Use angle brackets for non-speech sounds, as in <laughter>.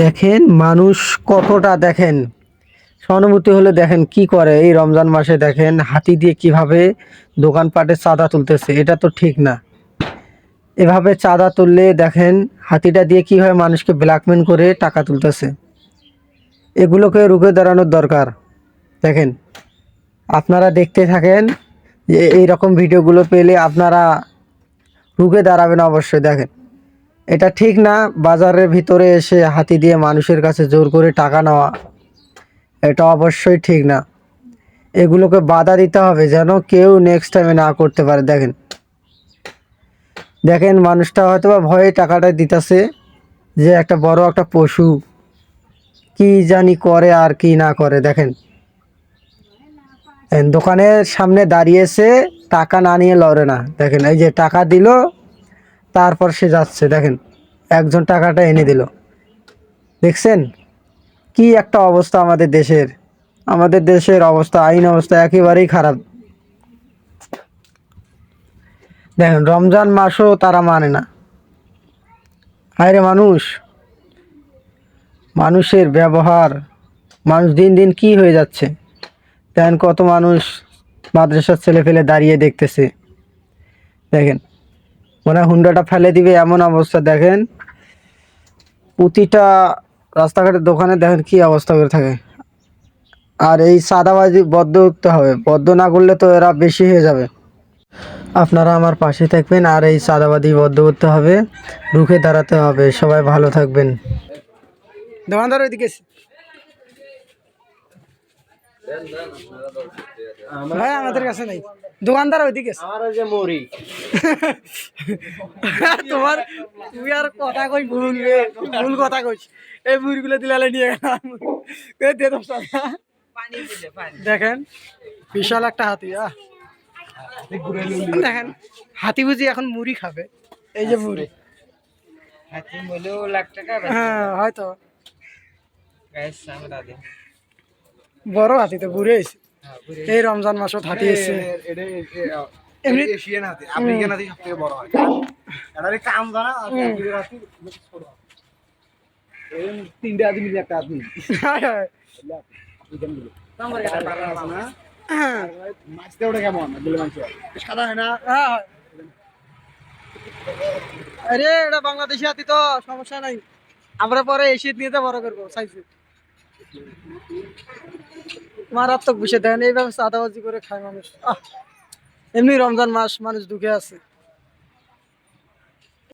দেখেন, মানুষ কতটা দেখেন। সহানুভূতি হলে দেখেন কি করে। এই রমজান মাসে দেখেন, হাতি দিয়ে কীভাবে দোকানপাটে চাঁদা তুলতেছে, এটা তো ঠিক না। এভাবে চাঁদা তুললে দেখেন, হাতিটা দিয়ে কীভাবে মানুষকে ব্ল্যাকমেল করে টাকা তুলতেছে। এগুলোকে রুখে দাঁড়ানোর দরকার। দেখেন, আপনারা দেখতে থাকেন যে এই রকম ভিডিওগুলো পেলে আপনারা রুখে দাঁড়াবেন অবশ্যই, দেখেন। এটা ঠিক না, বাজারের ভিতরে এসে হাতি দিয়ে মানুষের কাছে জোর করে টাকা নেওয়া, এটা অবশ্যই ঠিক না। এগুলোকে বাধা দিতে হবে যেন কেউ নেক্সট টাইমে না করতে পারে, দেখেন। দেখেন, মানুষটা হয়তো বা ভয়ে টাকাটা দিতেছে যে একটা বড় একটা পশু কি জানি করে আর কি না করে, দেখেন। দোকানের সামনে দাঁড়িয়েছে, টাকা না নিয়ে লড়ে না, দেখেন। এই যে টাকা দিল তারপর সে যাচ্ছে, দেখেন। একজন টাকাটা এনে দিল। দেখছেন? কি একটা অবস্থা আমাদের দেশের। আমাদের দেশের অবস্থা, আইন অবস্থা একেবারেই খারাপ। দেখেন, রমজান মাসও তারা মানে না। আরে মানুষ, মানুষের ব্যবহার, মানুষ দিন দিন কি হয়ে যাচ্ছে? দেখেন কত মানুষ মাদ্রাসার ছেলে ফেলে দাঁড়িয়ে দেখতেছে। দেখেন মনে হুন্ডাটা ফেলে দিবে এমন অবস্থা, দেখেন। প্রতিটা রাস্তাঘাটের দোকানে দেখেন কি অবস্থা করে থাকে। আর এই সাদাবাজি বদ্ধ করতে হবে, বদ্ধ না করলে তো এরা বেশি হয়ে যাবে। আপনারা আমার পাশে থাকবেন আর এই সাদাবাদি বদ্ধ করতে হবে, রুখে দাঁড়াতে হবে। সবাই ভালো থাকবেন। দোকানদার ওইদিকে ভাই, আমাদের কাছে নাই। দোকানদার ওইদিকে <laughs> তোমার তুই আর কথা কই ভুল ভুল কথা কইস এই মুড়িগুলো দিলালে নিয়ে গেলাম। দে দশ টাকা। দেখেন বিশাল একটা হাতি আহ। দেখেন হাতি বুঝি এখন মুড়ি খাবে। এই যে মুড়ি। হ্যাঁ হয়তো। বড় হাতি তো ঘুরে এসে এই রমজান মাসত হাতি এসে এমনি এশিয়ান হাতি আফ্রিকান হাতি সব থেকে বড় হয়। এটা কাম জানা আফ্রিকান হাতি ছোট হয়। এই তিনটে হাতি মিলে একটা হাতি। হায় মাছতে ওটা কেমন? বলে মাংস? সাদা না? আরে এটা বাংলাদেশি হাতি তো সমস্যা নাই। আমরা পরে এসে নিয়ে তো বড় করব সাইজে। মারাত্মক বিষয়। দেখেন এইভাবে চাঁদাবাজি করে খায় মানুষ। এমনি রমজান মাস মানুষ দুঃখে আছে।